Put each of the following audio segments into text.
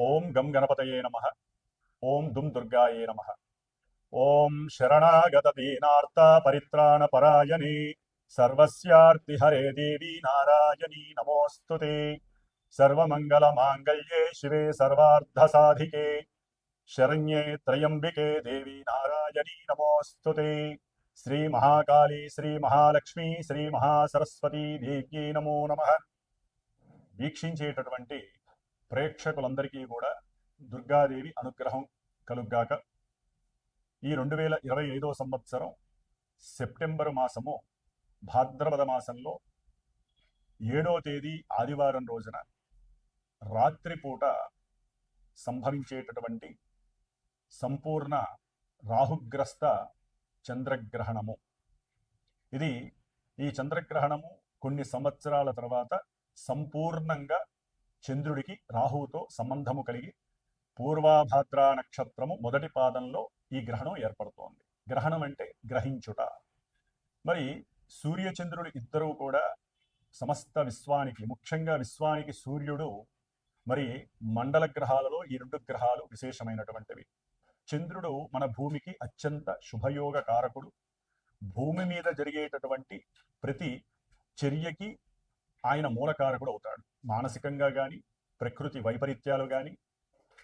ఓం గం గణపతయే నమ. ఓం దుం దుర్గాయే నమ. ఓం శరణాగత దీనార్త పరిత్రాణ పరాయణి. సర్వస్యార్తి హరే దేవి నారాయణీ నమోస్తుతే. సర్వమంగళ మాంగళ్యే శివే సర్వార్థ సాధికే. శరణ్యే త్రయంబికే దేవి నారాయణీ నమోస్తుతే. శ్రీ మహాకాళీ శ్రీ మహాలక్ష్మి శ్రీ మహాసరస్వతీ దేవ్యై నమో నమ. వీక్షించేటటువంటి ప్రేక్షకులందరికీ కూడా దుర్గాదేవి అనుగ్రహం కలుగ్గాక. ఈ రెండు వేల ఇరవై ఐదో సంవత్సరం సెప్టెంబర్ మాసము భాద్రపద మాసంలో ఏడో తేదీ ఆదివారం రోజున రాత్రిపూట సంభవించేటటువంటి సంపూర్ణ రాహుగ్రస్త చంద్రగ్రహణము. ఇది ఈ చంద్రగ్రహణము కొన్ని సంవత్సరాల తర్వాత సంపూర్ణంగా చంద్రుడికి రాహువుతో సంబంధము కలిగి పూర్వాభాద్ర నక్షత్రము మొదటి పాదంలో ఈ గ్రహణం ఏర్పడుతోంది. గ్రహణం అంటే గ్రహించుట. మరి సూర్యచంద్రుడు ఇద్దరూ కూడా సమస్త విశ్వానికి ముఖ్యంగా విశ్వానికి సూర్యుడు మరి మండల గ్రహాలలో ఈ రెండు గ్రహాలు విశేషమైనటువంటివి. చంద్రుడు మన భూమికి అత్యంత శుభయోగ కారకుడు. భూమి మీద జరిగేటటువంటి ప్రతి చర్యకి ఆయన మూలకారకుడు అవుతాడు. మానసికంగా కానీ ప్రకృతి వైపరీత్యాలు కానీ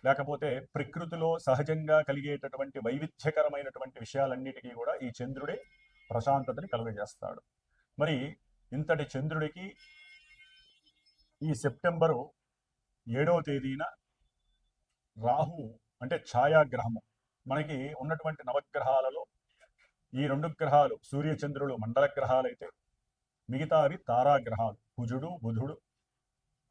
లేకపోతే ప్రకృతిలో సహజంగా కలిగేటటువంటి వైవిధ్యకరమైనటువంటి విషయాలన్నిటికీ కూడా ఈ చంద్రుడే ప్రశాంతతని కలుగజేస్తాడు. మరి ఇంతటి చంద్రుడికి ఈ సెప్టెంబరు ఏడవ తేదీన రాహు అంటే ఛాయాగ్రహము. మనకి ఉన్నటువంటి నవగ్రహాలలో ఈ రెండు గ్రహాలు సూర్యచంద్రులు మండల గ్రహాలైతే మిగతావి తారాగ్రహాలు. కుజుడు బుధుడు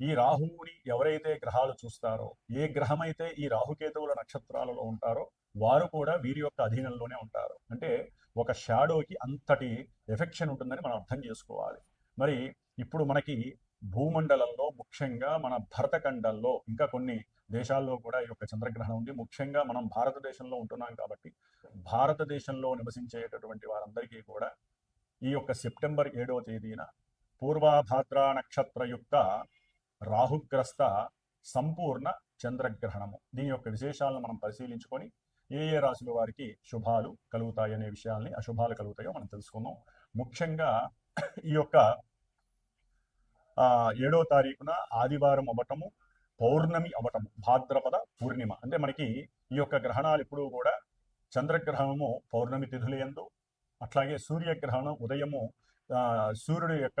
ఈ రాహువుని ఎవరైతే గ్రహాలు చూస్తారో ఏ గ్రహమైతే ఈ రాహుకేతువుల నక్షత్రాలలో ఉంటారో వారు కూడా వీరి యొక్క అధీనంలోనే ఉంటారు. అంటే ఒక షాడోకి అంతటి ఎఫెక్షన్ ఉంటుందని మనం అర్థం చేసుకోవాలి. మరి ఇప్పుడు మనకి భూమండలంలో ముఖ్యంగా మన భరతఖండంలో ఇంకా కొన్ని దేశాల్లో కూడా ఈ యొక్క చంద్రగ్రహణం ఉంది. ముఖ్యంగా మనం భారతదేశంలో ఉంటున్నాం కాబట్టి భారతదేశంలో నివసించేటటువంటి వారందరికీ కూడా ఈ యొక్క సెప్టెంబర్ ఏడవ తేదీన పూర్వాభాద్ర నక్షత్రయుక్త రాహుగ్రస్త సంపూర్ణ చంద్రగ్రహణము. దీని యొక్క విశేషాలను మనం పరిశీలించుకొని ఏ ఏ రాశుల వారికి శుభాలు కలుగుతాయి అనే విషయాల్ని అశుభాలు కలుగుతాయో మనం తెలుసుకుందాం. ముఖ్యంగా ఈ యొక్క ఏడో తారీఖున ఆదివారం అవ్వటము పౌర్ణమి అవ్వటము భాద్రపద పూర్ణిమ. అంటే మనకి ఈ యొక్క గ్రహణాలు ఎప్పుడూ కూడా చంద్రగ్రహణము పౌర్ణమి తిథులయందు అట్లాగే సూర్యగ్రహణం ఉదయము సూర్యుడు సూర్యుడి యొక్క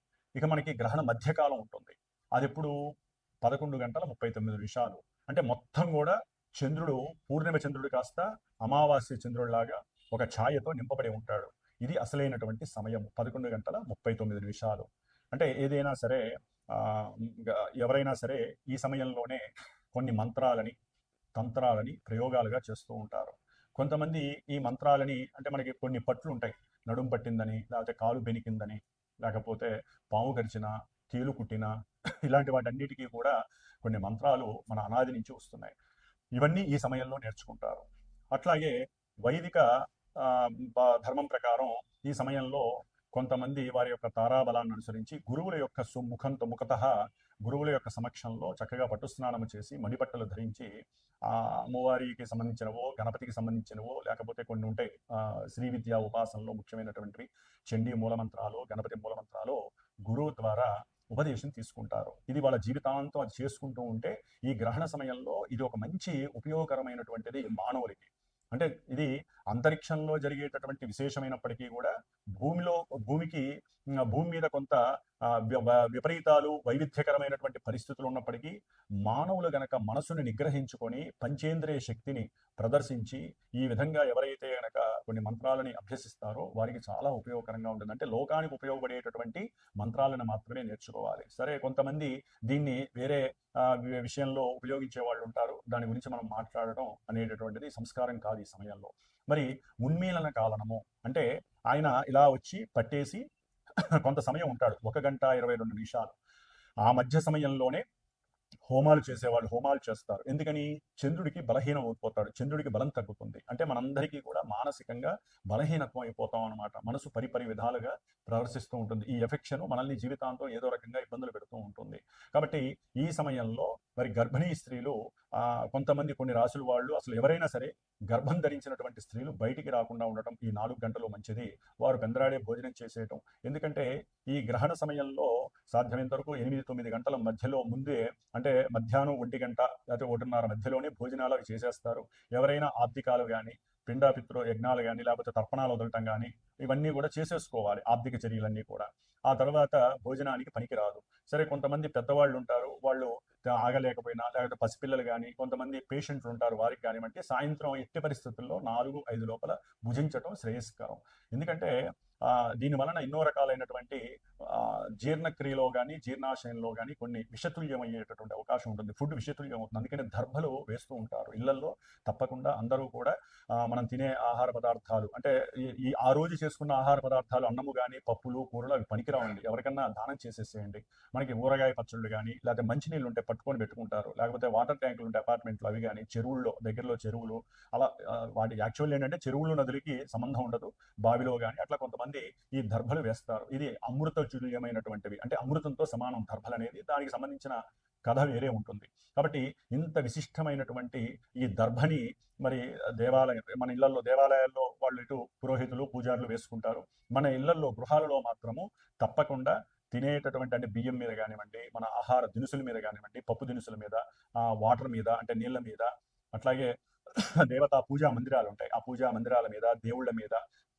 ఇక మనకి గ్రహణ మధ్యకాలం ఉంటుంది. అది ఎప్పుడు పదకొండు గంటల ముప్పై తొమ్మిది నిమిషాలు. అంటే మొత్తం కూడా చంద్రుడు పూర్ణిమ చంద్రుడు కాస్త అమావాస్య చంద్రుడిలాగా ఒక ఛాయతో నింపబడి ఉంటాడు. ఇది అసలైనటువంటి సమయం పదకొండు గంటల ముప్పై తొమ్మిది నిమిషాలు. అంటే ఏదైనా సరే ఎవరైనా సరే ఈ సమయంలోనే కొన్ని మంత్రాలని తంత్రాలని ప్రయోగాలుగా చేస్తూ ఉంటారు. కొంతమంది ఈ మంత్రాలని అంటే మనకి కొన్ని పట్లు ఉంటాయి నడుం పట్టిందని లేకపోతే కాలు బెనికిందని లేకపోతే పాము కరిచిన కీలు కుట్టిన ఇలాంటి వాటన్నిటికీ కూడా కొన్ని మంత్రాలు మన అనాది నుంచి వస్తున్నాయి. ఇవన్నీ ఈ సమయంలో నేర్చుకుంటారు. అట్లాగే వైదిక ఆ, ధర్మం ప్రకారం ఈ సమయంలో కొంతమంది వారి యొక్క తారాబలాన్ని అనుసరించి గురువుల యొక్క సుముఖంతో ముఖత గురువుల యొక్క సమక్షంలో చక్కగా పట్టు స్నానం చేసి మణిబట్టలు ధరించి ఆ అమ్మవారికి సంబంధించినవో గణపతికి సంబంధించినవో లేకపోతే కొన్ని ఉంటాయి శ్రీ విద్యా ఉపాసనలో ముఖ్యమైనటువంటి చండీ మూలమంత్రాలు గణపతి మూలమంత్రాలు గురువు ద్వారా ఉపదేశం తీసుకుంటారు. ఇది వాళ్ళ జీవితాంతం అది చేసుకుంటూ ఉంటే ఈ గ్రహణ సమయంలో ఇది ఒక మంచి ఉపయోగకరమైనటువంటిది మానవులకి. అంటే ఇది అంతరిక్షంలో జరిగేటటువంటి విశేషమైనప్పటికీ కూడా భూమిలో భూమికి భూమి మీద కొంత విపరీతాలు వైవిధ్యకరమైనటువంటి పరిస్థితులు ఉన్నప్పటికీ మానవులు గనక మనసుని నిగ్రహించుకొని పంచేంద్రియ శక్తిని ప్రదర్శించి ఈ విధంగా ఎవరైతే గనక కొన్ని మంత్రాలని అభ్యసిస్తారో వారికి చాలా ఉపయోగకరంగా ఉంటుంది. అంటే లోకానికి ఉపయోగపడేటటువంటి మంత్రాలను మాత్రమే నేర్చుకోవాలి. సరే కొంతమంది దీన్ని వేరే విషయంలో ఉపయోగించే వాళ్ళు ఉంటారు. దాని గురించి మనం మాట్లాడటం అనేటటువంటిది సంస్కారం కాదు ఈ సమయంలో. మరి ఉన్మీలన కాలనము అంటే ఆయన ఇలా వచ్చి పట్టేసి కొంత సమయం ఉంటాడు. ఒక గంట ఇరవై రెండు నిమిషాలు. ఆ మధ్య సమయంలోనే హోమాలు చేసేవాళ్ళు హోమాలు చేస్తారు. ఎందుకని? చంద్రుడికి బలహీనం అయిపోతాడు. చంద్రుడికి బలం తగ్గుతుంది. అంటే మనందరికీ కూడా మానసికంగా బలహీనత్వం అయిపోతాం అనమాట మనసు పరిపరి విధాలుగా ప్రదర్శిస్తూ ఉంటుంది. ఈ ఎఫెక్షన్ మనల్ని జీవితాంతం ఏదో రకంగా ఇబ్బందులు పెడుతూ ఉంటుంది. కాబట్టి ఈ సమయంలో మరి గర్భిణీ స్త్రీలు కొంతమంది కొన్ని రాసుల వాళ్ళు అసలు ఎవరైనా సరే గర్భం ధరించినటువంటి స్త్రీలు బయటికి రాకుండా ఉండటం ఈ నాలుగు గంటలు మంచిది. వారు పెందరాడే భోజనం చేసేయటం. ఎందుకంటే ఈ గ్రహణ సమయంలో సాధ్యమైనంత వరకు ఎనిమిది తొమ్మిది గంటల మధ్యలో ముందే అంటే మధ్యాహ్నం ఒంటి గంట లేకపోతే ఒకటిన్నర మధ్యలోనే భోజనాలు అవి చేసేస్తారు. ఎవరైనా ఆబ్దికాలు కానీ పిండాపిత్రు యజ్ఞాలు కానీ లేకపోతే తర్పణాలు వదలటం కానీ ఇవన్నీ కూడా చేసేసుకోవాలి ఆర్థిక చర్యలన్నీ కూడా. ఆ తర్వాత భోజనానికి పనికిరాదు సరే కొంతమంది పెద్దవాళ్ళు ఉంటారు వాళ్ళు ఆగలేకపోయినా లేకపోతే పసిపిల్లలు కానీ కొంతమంది పేషెంట్లు ఉంటారు వారికి కానివ్వండి సాయంత్రం ఎట్టి పరిస్థితుల్లో నాలుగు ఐదు లోపల భుజించడం శ్రేయస్కరం. ఎందుకంటే దీని వలన ఎన్నో రకాలైనటువంటి జీర్ణక్రియలో కానీ జీర్ణాశయంలో కానీ కొన్ని విషతుల్యం అయ్యేటటువంటి అవకాశం ఉంటుంది. ఫుడ్ విషతుల్యం అవుతుంది అందుకని దర్భలు వేస్తూ ఉంటారు. ఇళ్ళలో తప్పకుండా అందరూ కూడా మనం తినే ఆహార పదార్థాలు అంటే ఈ- ఈ ఆ రోజు చేసుకున్న ఆహార పదార్థాలు అన్నము కానీ పప్పులు కూరలు అవి పనికిరావండి. ఎవరికన్నా దానం చేసేసేయండి. మనకి ఊరగాయ పచ్చళ్ళు కానీ లేకపోతే మంచినీళ్ళు ఉంటే పట్టుకొని పెట్టుకుంటారు. లేకపోతే వాటర్ ట్యాంకులు ఉంటే అపార్ట్మెంట్లు అవి కానీ చెరువుల్లో దగ్గరలో చెరువులు అలా వాటి యాక్చువల్ ఏంటంటే చెరువులు నదులకి సంబంధం ఉండదు. బావిలో కానీ అట్లా కొంతమంది ఈ దర్భలు వేస్తారు. ఇది అమృత తుల్యమైనటువంటివి అంటే అమృతంతో సమానం. దర్భలు అనేది దానికి సంబంధించిన కథ వేరే ఉంటుంది. కాబట్టి ఇంత విశిష్టమైనటువంటి ఈ దర్భని మరి దేవాలయం మన ఇళ్ళలో దేవాలయాల్లో వాళ్ళు ఇటు పురోహితులు పూజారులు వేసుకుంటారు. మన ఇళ్ళలో గృహాలలో మాత్రము తప్పకుండా తినేటటువంటి అంటే బియ్యం మీద కానివ్వండి మన ఆహార దినుసుల మీద కానివ్వండి పప్పు దినుసుల మీద వాటర్ మీద అంటే నీళ్ళ మీద అట్లాగే దేవతా పూజా మందిరాలు ఉంటాయి. ఆ పూజా మందిరాల మీద దేవుళ్ళ మీద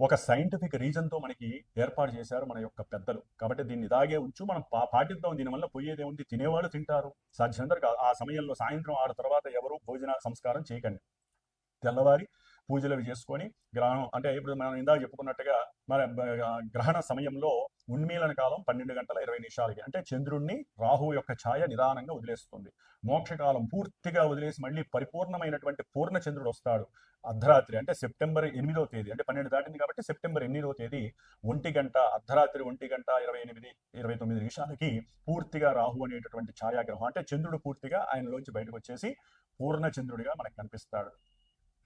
ఒక సైంటిఫిక్ రీజన్తో మనకి ఏర్పాటు చేశారు మన యొక్క పెద్దలు. కాబట్టి దీన్ని ఇదాగే ఉంచు మనం పా- పాటిద్దాం. దీనివల్ల పోయేది ఏముంది? తినేవాళ్ళు తింటారు. సాధ్యమందరూ కాదు ఆ సమయంలో సాయంత్రం ఆరు తర్వాత ఎవరు భోజన సంస్కారం చేయకండి. తెల్లవారి పూజలు అవి చేసుకొని గ్రహణం అంటే ఇప్పుడు మనం ఇందాక చెప్పుకున్నట్టుగా మన గ్రహణ సమయంలో ఉన్మీలన కాలం పన్నెండు గంటల ఇరవై నిమిషాలకి. అంటే చంద్రుణ్ణి రాహు యొక్క ఛాయ నిదానంగా వదిలేస్తుంది. మోక్షకాలం పూర్తిగా వదిలేసి మళ్ళీ పరిపూర్ణమైనటువంటి పూర్ణ చంద్రుడు వస్తాడు. అర్ధరాత్రి అంటే సెప్టెంబర్ ఎనిమిదవ తేదీ అంటే పన్నెండు దాటింది కాబట్టి సెప్టెంబర్ ఎనిమిదవ తేదీ ఒంటి గంట అర్ధరాత్రి ఒంటి గంట ఇరవై ఎనిమిది ఇరవై తొమ్మిది నిమిషాలకి పూర్తిగా రాహు అనేటటువంటి ఛాయాగ్రహం అంటే చంద్రుడు పూర్తిగా ఆయనలోంచి బయటకు వచ్చేసి పూర్ణ చంద్రుడిగా మనకు కనిపిస్తాడు.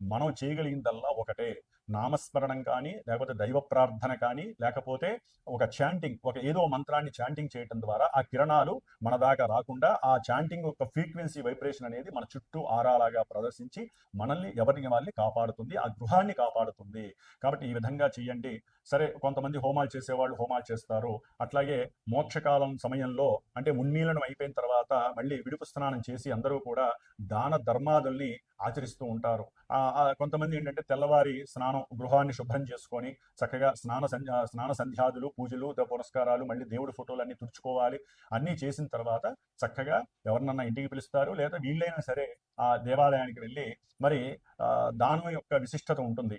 మనం చేయగలిగిందల్లా ఒకటే. నామస్మరణం కానీ లేకపోతే దైవ ప్రార్థన కానీ లేకపోతే ఒక చాంటింగ్ ఒక ఏదో మంత్రాన్ని చాంటింగ్ చేయటం ద్వారా ఆ కిరణాలు మన దాకా రాకుండా ఆ చాంటింగ్ యొక్క ఫ్రీక్వెన్సీ వైబ్రేషన్ అనేది మన చుట్టూ ఆరాలాగా ప్రదర్శించి మనల్ని ఎవరిని వాళ్ళని కాపాడుతుంది ఆ గృహాన్ని కాపాడుతుంది. కాబట్టి ఈ విధంగా చేయండి. సరే కొంతమంది హోమాలు చేసేవాళ్ళు హోమాలు చేస్తారు. అట్లాగే మోక్షకాలం సమయంలో అంటే ఉన్మీలనం అయిపోయిన తర్వాత మళ్ళీ విడుపు స్నానం చేసి అందరూ కూడా దాన ధర్మాదుల్ని ఆచరిస్తూ ఉంటారు. ఆ కొంతమంది ఏంటంటే తెల్లవారి స్నానం గృహాన్ని శుభ్రం చేసుకొని చక్కగా స్నాన స్నాన సంధ్యాదులు పూజలు పురస్కారాలు మళ్ళీ దేవుడి ఫోటోలు అన్ని తుడుచుకోవాలి. అన్నీ చేసిన తర్వాత చక్కగా ఎవరినన్నా ఇంటికి పిలుస్తారు లేదా వీళ్ళైనా సరే ఆ దేవాలయానికి వెళ్ళి మరి ఆ, దానం యొక్క విశిష్టత ఉంటుంది.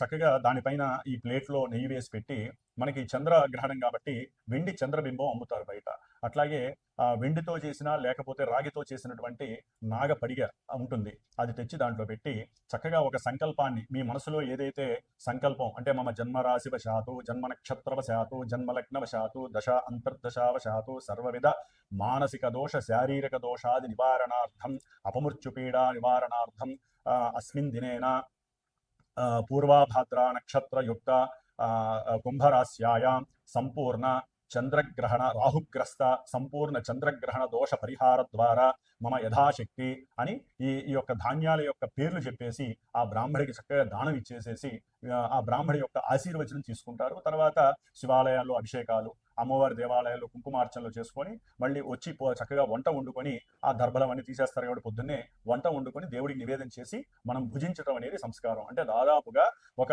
చక్కగా దానిపైన ఈ ప్లేట్లో నెయ్యి వేసి పెట్టి మనకి చంద్రగ్రహణం కాబట్టి వెండి చంద్రబింబం అమ్ముతారు బయట. అట్లాగే వెండితో చేసిన లేకపోతే రాగితో చేసినటువంటి నాగపడిగ ఉంటుంది. అది తెచ్చి దాంట్లో పెట్టి చక్కగా ఒక సంకల్పాన్ని మీ మనసులో ఏదైతే సంకల్పం అంటే మమ జన్మరాశివశాతు జన్మ నక్షత్రవశాతు జన్మలగ్నవశాతు దశ అంతర్దశావశాతు సర్వవిధ మానసిక దోష శారీరక దోషాది నివారణార్థం అపమృత్యుపీడా నివారణార్థం అస్మిన్ దినేన పూర్వాభాద్ర నక్షత్రయుక్త ఆ, కుంభరాశ్యాయాం సంపూర్ణ చంద్రగ్రహణ రాహుగ్రస్త సంపూర్ణ చంద్రగ్రహణ దోష పరిహార ద్వారా మమ యథాశక్తి అని ఈ ఈ యొక్క ధాన్యాల యొక్క పేర్లు చెప్పేసి ఆ బ్రాహ్మడికి చక్కగా దానం ఇచ్చేసేసి ఆ, ఆ బ్రాహ్మడి యొక్క ఆశీర్వచనం తీసుకుంటారు. తర్వాత శివాలయాల్లో అభిషేకాలు అమ్మవారి దేవాలయాల్లో కుంకుమార్చనలు చేసుకొని మళ్ళీ వచ్చి పో- చక్కగా వంట వండుకొని ఆ దర్భలం అన్ని తీసేస్తారు కాబట్టి పొద్దున్నే వంట వండుకొని దేవుడికి నివేదన చేసి మనం భుజించడం అనేది సంస్కారం. అంటే దాదాపుగా ఒక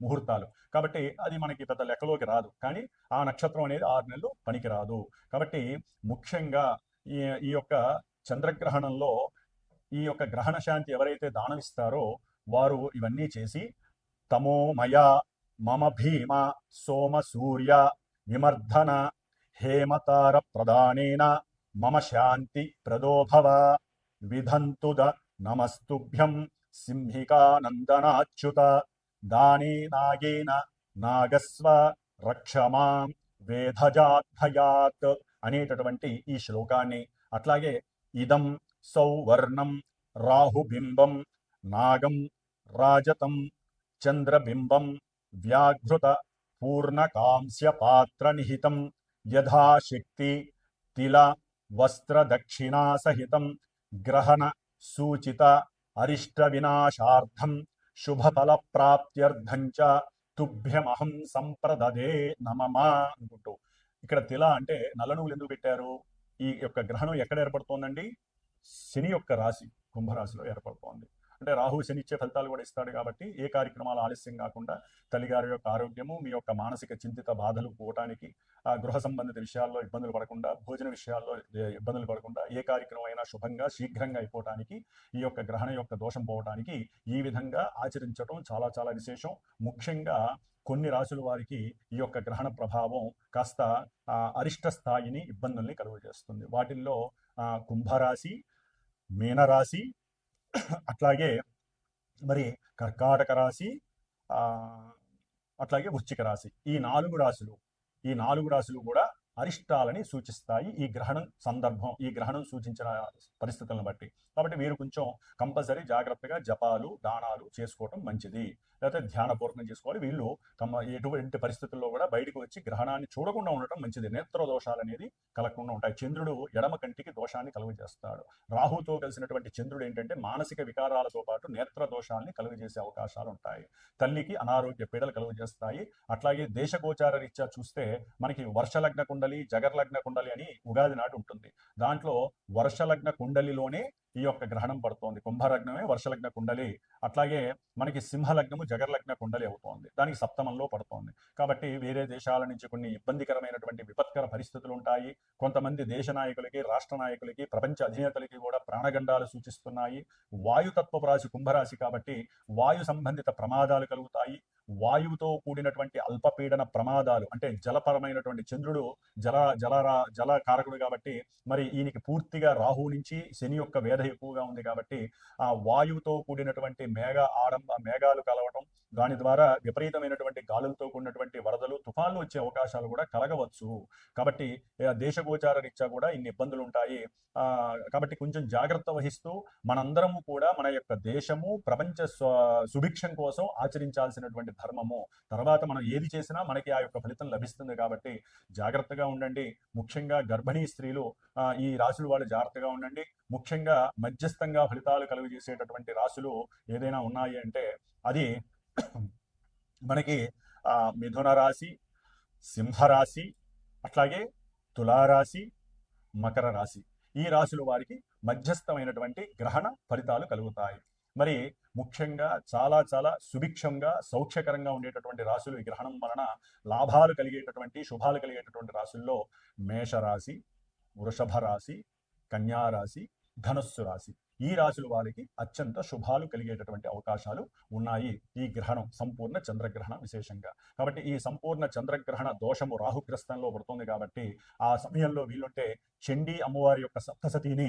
ముహూర్తాలు. కాబట్టి అది మనకి పెద్ద లెక్కలోకి రాదు. కానీ ఆ నక్షత్రం అనేది ఆరు నెలలు పనికిరాదు. కాబట్టి ముఖ్యంగా ఈ ఈ యొక్క చంద్రగ్రహణంలో ఈ యొక్క గ్రహణ శాంతి ఎవరైతే దానమిస్తారో వారు ఇవన్నీ చేసి తమోమయ మమ భీమ సోమ సూర్య విమర్ధన హేమతార ప్రధానేన మమ శాంతి ప్రదోభవ విధంతుద నమస్తుభ్యం సింహికానందనాచ్యుత దానే నాగేన నాగస్వ రక్షమాం వేధజాద్భయాత్ అనేటటువంటి ఈ శ్లోకాన్ని. అట్లాగే ఇదం సౌవర్ణం రాహుబింబం నాగం రాజతం చంద్రబింబం వ్యాఘృత పూర్ణకాంస్య పాత్ర నిహితం యథాశక్తి తిల వస్త్రదక్షిణాసహితం గ్రహణ సూచిత అరిష్ట శుభఫలప్రాప్త్యర్థం చ తుభ్యమహం సంప్రదదే నమమా అనుకుంటూ. ఇక్కడ తిల అంటే నల్ల నువ్వులు ఎందుకు పెట్టారు? ఈ యొక్క గ్రహణం ఎక్కడ ఏర్పడుతోందండి? శని యొక్క రాశి కుంభరాశిలో ఏర్పడుతోంది. అంటే రాహు శని ఇచ్చే ఫలితాలు కూడా ఇస్తాడు కాబట్టి ఏ కార్యక్రమాలు ఆలస్యం కాకుండా తల్లిగారి యొక్క ఆరోగ్యము మీ యొక్క మానసిక చింతిత బాధలు పోవటానికి ఆ గృహ సంబంధిత విషయాల్లో ఇబ్బందులు పడకుండా భోజన విషయాల్లో ఇబ్బందులు పడకుండా ఏ కార్యక్రమం అయినా శుభంగా శీఘ్రంగా అయిపోవటానికి ఈ యొక్క గ్రహణ యొక్క దోషం పోవటానికి ఈ విధంగా ఆచరించడం చాలా చాలా విశేషం. ముఖ్యంగా కొన్ని రాశుల వారికి ఈ యొక్క గ్రహణ ప్రభావం కాస్త అరిష్ట స్థాయిని ఇబ్బందుల్ని కలుగజేస్తుంది. వాటిల్లో కుంభరాశి మీనరాశి అట్లాగే మరి కర్కాటక రాశి ఆ, అట్లాగే వృశ్చిక రాశి. ఈ నాలుగు రాశులు ఈ నాలుగు రాశులు కూడా అరిష్టాలని సూచిస్తాయి ఈ గ్రహణం సందర్భం ఈ గ్రహణం సూచించిన పరిస్థితులను బట్టి. కాబట్టి వీరు కొంచెం కంపల్సరీ జాగ్రత్తగా జపాలు దానాలు చేసుకోవటం మంచిది. లేకపోతే ధ్యానపూర్వకం చేసుకోవాలి. వీళ్ళు తమ ఎటువంటి పరిస్థితుల్లో కూడా బయటకు వచ్చి గ్రహణాన్ని చూడకుండా ఉండటం మంచిది. నేత్ర దోషాలు అనేది కలగకుండా ఉంటాయి. చంద్రుడు ఎడమ కంటికి దోషాన్ని కలుగజేస్తాడు. రాహుతో కలిసినటువంటి చంద్రుడు ఏంటంటే మానసిక వికారాలతో పాటు నేత్ర దోషాలని కలుగజేసే అవకాశాలు ఉంటాయి. తల్లికి అనారోగ్య పీడలు కలుగజేస్తాయి. అట్లాగే దేశగోచార రీత్యా చూస్తే మనకి వర్షలగ్న కుండలి జగర్లగ్న కుండలి అని ఉగాది నాడు ఉంటుంది. దాంట్లో వర్షలగ్న కుండలిలోనే ఈ యొక్క గ్రహణం పడుతోంది. కుంభలగ్నమే వర్షలగ్న కుండలి. అట్లాగే మనకి సింహలగ్నము జగర్లగ్న కుండలి అవుతోంది. దానికి సప్తమంలో పడుతోంది. కాబట్టి వేరే దేశాల నుంచి కొన్ని ఇబ్బందికరమైనటువంటి విపత్కర పరిస్థితులు ఉంటాయి. కొంతమంది దేశ నాయకులకి రాష్ట్ర నాయకులకి ప్రపంచ అధినేతలకి కూడా ప్రాణగండాలు సూచిస్తున్నాయి. వాయుతత్వపు రాశి కుంభరాశి కాబట్టి వాయు సంబంధిత ప్రమాదాలు కలుగుతాయి. వాయువుతో కూడినటువంటి అల్పపీడన ప్రమాదాలు అంటే జలపరమైనటువంటి చంద్రుడు జల జలరా జల కారకుడు కాబట్టి మరి ఈయనకి పూర్తిగా రాహు నుంచి శని యొక్క వేధ ఎక్కువగా ఉంది కాబట్టి ఆ వాయువుతో కూడినటువంటి మేఘ ఆడంబ మేఘాలు కలవటం దాని ద్వారా విపరీతమైనటువంటి గాలులతో కూడినటువంటి వరదలు తుఫాన్లు వచ్చే అవకాశాలు కూడా కలగవచ్చు. కాబట్టి దేశగోచార రీత్యా కూడా ఇన్ని ఇబ్బందులు ఉంటాయి. కాబట్టి కొంచెం జాగ్రత్త వహిస్తూ మనందరము కూడా మన యొక్క దేశము ప్రపంచ సుభిక్షం కోసం ఆచరించాల్సినటువంటి ధర్మము. తర్వాత మనం ఏది చేసినా మనకి ఆ యొక్క ఫలితం లభిస్తుంది కాబట్టి జాగ్రత్తగా ఉండండి. ముఖ్యంగా గర్భిణీ స్త్రీలు ఈ రాశులు వాళ్ళు జాగ్రత్తగా ఉండండి. ముఖ్యంగా మధ్యస్థంగా ఫలితాలు కలుగజేసేటటువంటి రాశులు ఏదైనా ఉన్నాయి అంటే అది మనకి మిథున రాశి సింహరాశి అట్లాగే తులారాశి మకర రాశి. ఈ రాశుల వారికి మధ్యస్థమైనటువంటి గ్రహణ ఫలితాలు కలుగుతాయి. మరి ముఖ్యంగా చాలా చాలా సుభిక్షంగా సౌఖ్యకరంగా ఉండేటటువంటి రాశులు ఈ గ్రహణం వలన లాభాలు కలిగేటటువంటి శుభాలు కలిగేటటువంటి రాశుల్లో మేషరాశి వృషభ రాశి కన్యారాశి ధనస్సు ధనుస్సు రాశి. ఈ రాశుల వారికి అత్యంత శుభాలు కలిగేటటువంటి అవకాశాలు ఉన్నాయి. ఈ గ్రహణం సంపూర్ణ చంద్రగ్రహణం విశేషంగా. కాబట్టి ఈ సంపూర్ణ చంద్రగ్రహణ దోషము రాహుగ్రస్తంలో పడుతుంది కాబట్టి ఆ సమయంలో వీలుంటే చండీ అమ్మవారి యొక్క సప్తసతిని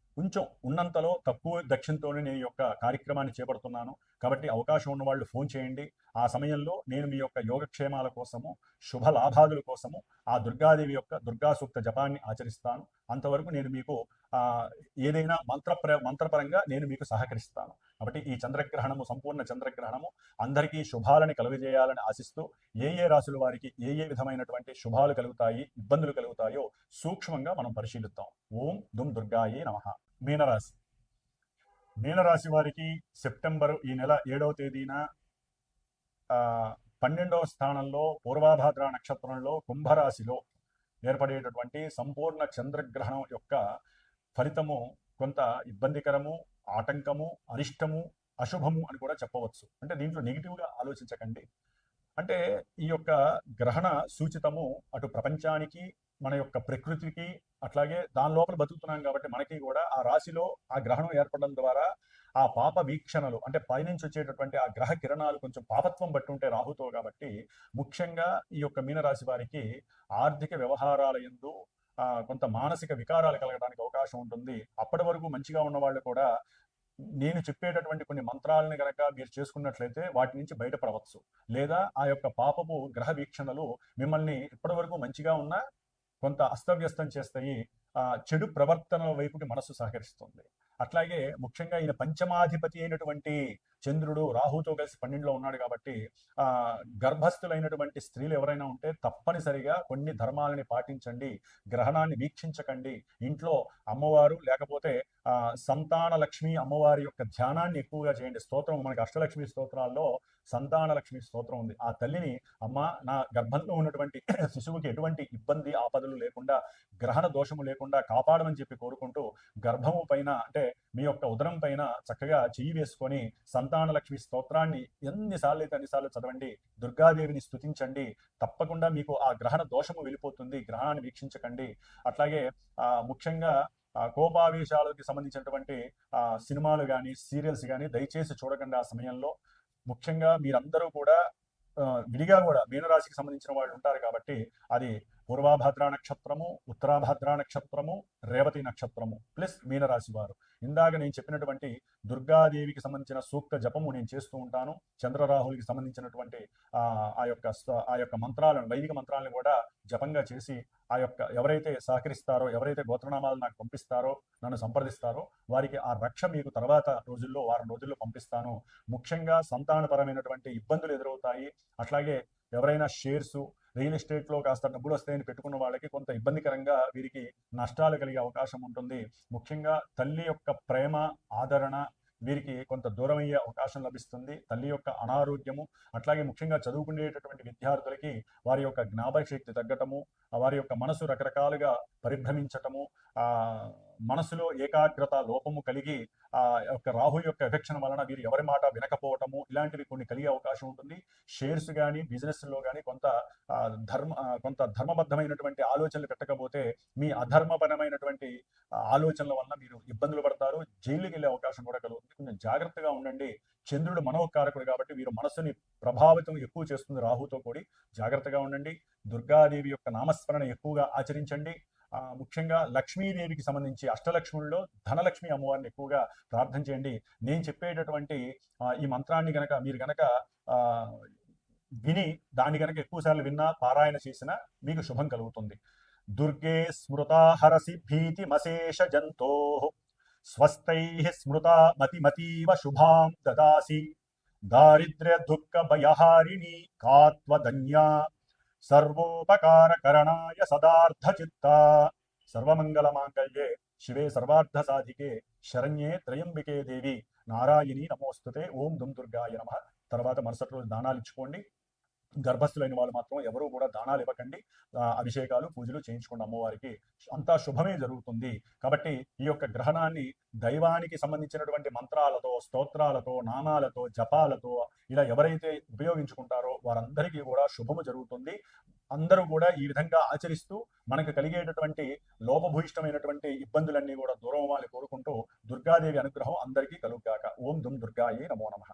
కొంచెం ఉన్నంతలో తక్కువ దక్షిణతోనే నేను ఈ యొక్క కార్యక్రమాన్ని చేపడుతున్నాను. కాబట్టి అవకాశం ఉన్న వాళ్ళు ఫోన్ చేయండి. ఆ సమయంలో నేను మీ యొక్క యోగక్షేమాల కోసము శుభ లాభాదుల కోసము ఆ దుర్గాదేవి యొక్క దుర్గా సూక్త జపాన్ని ఆచరిస్తాను. అంతవరకు నేను మీకు ఏదైనా మంత్ర మంత్రపరంగా నేను మీకు సహకరిస్తాను. కాబట్టి ఈ చంద్రగ్రహణము సంపూర్ణ చంద్రగ్రహణము అందరికీ శుభాలని కలుగజేయాలని ఆశిస్తూ ఏ ఏ రాశుల వారికి ఏ ఏ విధమైనటువంటి శుభాలు కలుగుతాయి ఇబ్బందులు కలుగుతాయో సూక్ష్మంగా మనం పరిశీలిద్దాం. ఓం దుమ్ దుర్గాయే నమ. మీనరాశి. మీనరాశి వారికి సెప్టెంబర్ ఈ నెల ఏడవ తేదీన ఆ, పన్నెండవ స్థానంలో పూర్వాభాద్ర నక్షత్రంలో కుంభరాశిలో ఏర్పడేటటువంటి సంపూర్ణ చంద్రగ్రహణం యొక్క ఫలితము కొంత ఇబ్బందికరము ఆటంకము అరిష్టము అశుభము అని కూడా చెప్పవచ్చు. అంటే దీంట్లో నెగిటివ్గా ఆలోచించకండి. అంటే ఈ యొక్క గ్రహణ సూచితము అటు ప్రపంచానికి మన యొక్క ప్రకృతికి అట్లాగే దాని లోపల బతుకుతున్నాం కాబట్టి మనకి కూడా ఆ రాశిలో ఆ గ్రహణం ఏర్పడడం ద్వారా ఆ పాప వీక్షణలు అంటే పైనుంచి వచ్చేటటువంటి ఆ గ్రహ కిరణాలు కొంచెం పాపత్వం బట్టి ఉంటే రాహుతో కాబట్టి ముఖ్యంగా ఈ యొక్క మీనరాశి వారికి ఆర్థిక వ్యవహారాల ఎందు కొంత మానసిక వికారాలు కలగడానికి అవకాశం ఉంటుంది. అప్పటి వరకు మంచిగా ఉన్న వాళ్ళు కూడా నేను చెప్పేటటువంటి కొన్ని మంత్రాలను గనక మీరు చేసుకున్నట్లయితే వాటి నుంచి బయటపడవచ్చు. లేదా ఆ యొక్క పాపపు గ్రహ వీక్షణలు మిమ్మల్ని ఇప్పటి వరకు మంచిగా ఉన్న కొంత అస్తవ్యస్తం చేస్తాయి. ఆ చెడు ప్రవర్తనల వైపుకి మనసు సహకరిస్తుంది. అట్లాగే ముఖ్యంగా ఈయన పంచమాధిపతి అయినటువంటి చంద్రుడు రాహుతో కలిసి పన్నెండులో ఉన్నాడు కాబట్టి ఆ గర్భస్థులైనటువంటి స్త్రీలు ఎవరైనా ఉంటే తప్పనిసరిగా కొన్ని ధర్మాలని పాటించండి గ్రహణాన్ని వీక్షించకండి. ఇంట్లో అమ్మవారు లేకపోతే ఆ సంతాన లక్ష్మి అమ్మవారి యొక్క ధ్యానాన్ని ఎక్కువగా చేయండి. స్తోత్రం మనకి అష్టలక్ష్మి స్తోత్రాల్లో సంతాన లక్ష్మి స్తోత్రం ఉంది. ఆ తల్లిని అమ్మ నా గర్భంలో ఉన్నటువంటి శిశువుకి ఎటువంటి ఇబ్బంది ఆపదలు లేకుండా గ్రహణ దోషము లేకుండా కాపాడమని చెప్పి కోరుకుంటూ గర్భము పైన అంటే మీ యొక్క ఉదరం పైన చక్కగా చెయ్యి వేసుకొని సంత లక్ష్మి స్తోత్రాన్ని ఎన్నిసార్లు అయితే అన్నిసార్లు చదవండి. దుర్గాదేవిని స్థుతించండి తప్పకుండా మీకు ఆ గ్రహణ దోషము వెళ్ళిపోతుంది. గ్రహణాన్ని వీక్షించకండి. అట్లాగే ఆ ముఖ్యంగా కోపావేశాలకు కోపావేశాలకి సంబంధించినటువంటి ఆ సినిమాలు కానీ సీరియల్స్ కానీ దయచేసి చూడకండి ఆ సమయంలో. ముఖ్యంగా మీరందరూ కూడా విడిగా కూడా మీనరాశికి సంబంధించిన వాళ్ళు ఉంటారు కాబట్టి అది పూర్వాభద్ర నక్షత్రము ఉత్తరాభద్ర నక్షత్రము రేవతి నక్షత్రము ప్లస్ మీనరాశి వారు. ఇందాక నేను చెప్పినటువంటి దుర్గాదేవికి సంబంధించిన సూక్త జపము నేను చేస్తూ ఉంటాను. చంద్రరాహులకి సంబంధించినటువంటి ఆ యొక్క ఆ యొక్క మంత్రాలను వైదిక మంత్రాలను కూడా జపంగా చేసి ఆ యొక్క ఎవరైతే సహకరిస్తారో ఎవరైతే గోత్రనామాలు నాకు పంపిస్తారో నన్ను సంప్రదిస్తారో వారికి ఆ రక్ష మీకు తర్వాత రోజుల్లో వారం రోజుల్లో పంపిస్తాను. ముఖ్యంగా సంతానపరమైనటువంటి ఇబ్బందులు ఎదురవుతాయి. అట్లాగే ఎవరైనా షేర్సు రియల్ ఎస్టేట్లో కాస్త డబ్బులు వస్తాయని పెట్టుకున్న వాళ్ళకి కొంత ఇబ్బందికరంగా వీరికి నష్టాలు కలిగే అవకాశం ఉంటుంది. ముఖ్యంగా తల్లి యొక్క ప్రేమ ఆదరణ వీరికి కొంత దూరం అయ్యే అవకాశం లభిస్తుంది. తల్లి యొక్క అనారోగ్యము అట్లాగే ముఖ్యంగా చదువుకునేటటువంటి విద్యార్థులకి వారి యొక్క జ్ఞాపక శక్తి తగ్గటము వారి యొక్క మనసు రకరకాలుగా పరిభ్రమించటము ఆ మనసులో ఏకాగ్రత లోపము కలిగి ఆ యొక్క రాహు యొక్క ఎఫెక్షన్ వలన వీరు ఎవరి మాట వినకపోవటము ఇలాంటివి కొన్ని కలిగే అవకాశం ఉంటుంది. షేర్స్ కానీ బిజినెస్లో కానీ కొంత ధర్మ కొంత ధర్మబద్ధమైనటువంటి ఆలోచనలు పెట్టకపోతే మీ అధర్మపరమైనటువంటి ఆలోచనల వలన మీరు ఇబ్బందులు పడతారు. జైలుకి వెళ్ళే అవకాశం కూడా కలుగుతుంది. కొంచెం జాగ్రత్తగా ఉండండి. చంద్రుడు మనోకారకుడు కాబట్టి వీరు మనసుని ప్రభావితం ఎక్కువ చేస్తుంది రాహుతో కూడి. జాగ్రత్తగా ఉండండి. దుర్గాదేవి యొక్క నామస్మరణ ఎక్కువగా ఆచరించండి. ముఖ్యంగా లక్ష్మీదేవికి సంబంధించి అష్టలక్ష్ముల్లో ధనలక్ష్మి అమ్మవారిని ఎక్కువగా ప్రార్థన చేయండి. నేను చెప్పేటటువంటి ఈ మంత్రాన్ని గనక మీరు గనక విని దాన్ని గనక ఎక్కువసార్లు విన్నా పారాయణ చేసినా మీకు శుభం కలుగుతుంది. దుర్గే స్మృతాహరసి భీతి భీతిమశేష జంతో. స్వస్థై స్మృతా మతిమతీవ శుభాం దదాసి. దారిద్ర్య దుఃఖ భయహారిణి కాత్వధన్యా సర్వోపకారకరణాయ సదార్థ సర్వమంగళమాంగళ్యే శివే సర్వార్థ సాధికే శరణ్యే త్రయంబికే దేవి. నారాయణి నమోస్తుతే. ఓం దుమ్ దుర్గాయ నమ. తర్వాత మరుసటి రోజు దానాలు ఇచ్చుకోండి. గర్భస్థులైన వాళ్ళు మాత్రం ఎవరూ కూడా దానాలు ఇవ్వకండి. అభిషేకాలు పూజలు చేయించుకోండి అమ్మవారికి. అంతా శుభమే జరుగుతుంది. కాబట్టి ఈ యొక్క గ్రహణాన్ని దైవానికి సంబంధించినటువంటి మంత్రాలతో స్తోత్రాలతో నామాలతో జపాలతో ఇలా ఎవరైతే ఉపయోగించుకుంటారో వారందరికీ కూడా శుభము జరుగుతుంది. అందరూ కూడా ఈ విధంగా ఆచరిస్తూ మనకు కలిగేటటువంటి లోపభూయిష్టమైనటువంటి ఇబ్బందులన్నీ కూడా దూరం అవ్వాలి కోరుకుంటూ దుర్గాదేవి అనుగ్రహం అందరికీ కలుగుగాక ఓం దుమ్ దుర్గాయే నమో నమః.